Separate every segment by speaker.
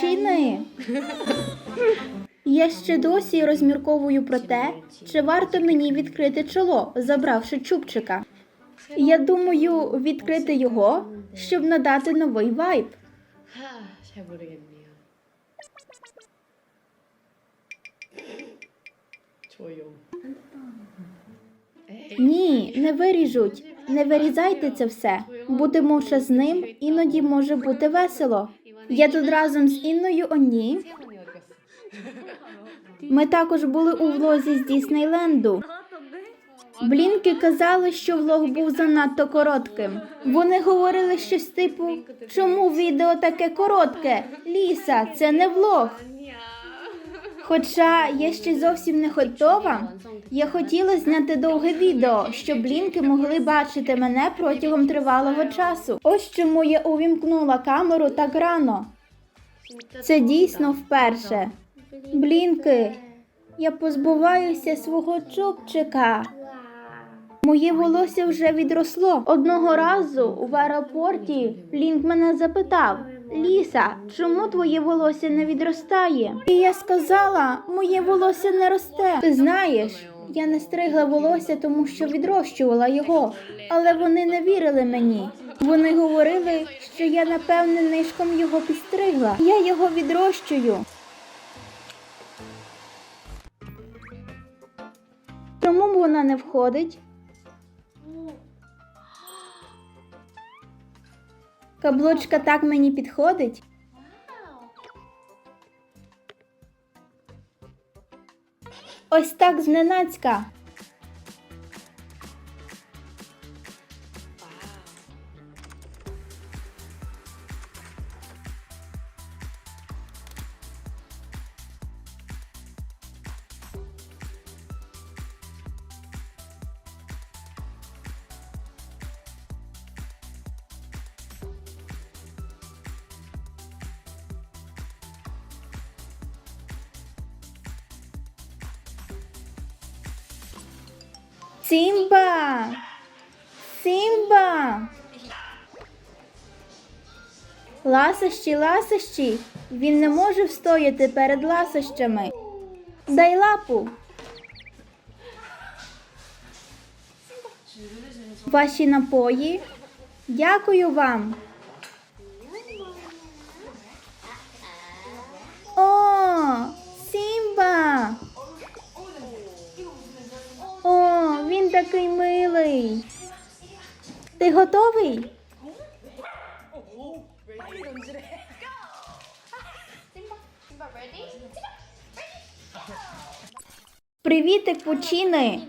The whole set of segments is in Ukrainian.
Speaker 1: причини. Я ще досі розмірковую про те, чи варто мені відкрити чоло, забравши чубчика. Я думаю, відкрити його, щоб надати новий вайб. Ні, не виріжуть. Не вирізайте це все. Будемо ще з ним, іноді може бути весело. Я тут разом з Інною Оні. Ми також були у влозі з Діснейленду. Блінки казали, що влог був занадто коротким. Вони говорили щось типу: чому відео таке коротке? Ліса, це не влог. Хоча я ще зовсім не готова. Я хотіла зняти довге відео, щоб блінки могли бачити мене протягом тривалого часу. Ось чому я увімкнула камеру так рано. Це дійсно вперше. Блінки, я позбуваюся свого чубчика. Моє волосся вже відросло. Одного разу в аеропорті Блінк мене запитав: Ліса, чому твоє волосся не відростає? І я сказала, моє волосся не росте. Ти знаєш, я не стригла волосся, тому що відрощувала його, але вони не вірили мені. Вони говорили, що я напевне нишком його підстригла. Я його відрощую. Чому вона не входить? Каблучка так мені підходить. Ось так зненацька. Сімба! Сімба! Ласощі, ласощі! Він не може встояти перед ласощами. Дай лапу. Ваші напої. Дякую вам. О, Сімба! Такий милий. Ти готовий? Привітик, Пучіни!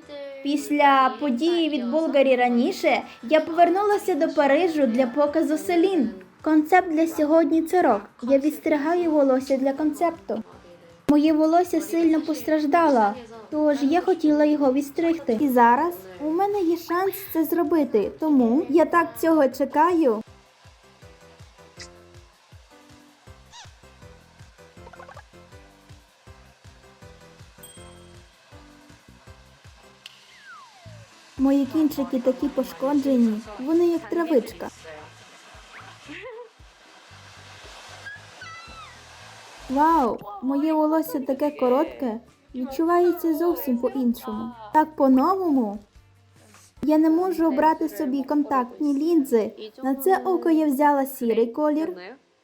Speaker 1: Після події від Болгарі раніше я повернулася до Парижу для показу селін. Концепт для сьогодні це рок. Я відстригаю волосся для концепту. Моє волосся сильно постраждало, тож я хотіла його відстригти. І зараз у мене є шанс це зробити, тому я так цього чекаю. Мої кінчики такі пошкоджені, вони як травичка. Вау, моє волосся таке коротке, відчувається зовсім по-іншому. Так по-новому. Я не можу обрати собі контактні лінзи. На це око я взяла сірий колір,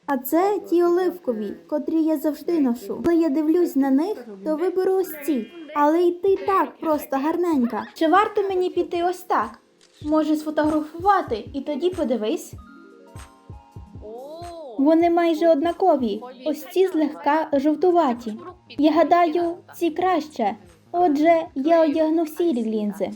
Speaker 1: а це ті оливкові, котрі я завжди ношу. Коли я дивлюсь на них, то виберу ось ці. Але й ти так просто гарненька. Чи варто мені піти ось так? Може сфотографувати і тоді подивись. Вони майже однакові. Ось ці злегка жовтуваті. Я гадаю, ці краще. Отже, я одягну сірі лінзи.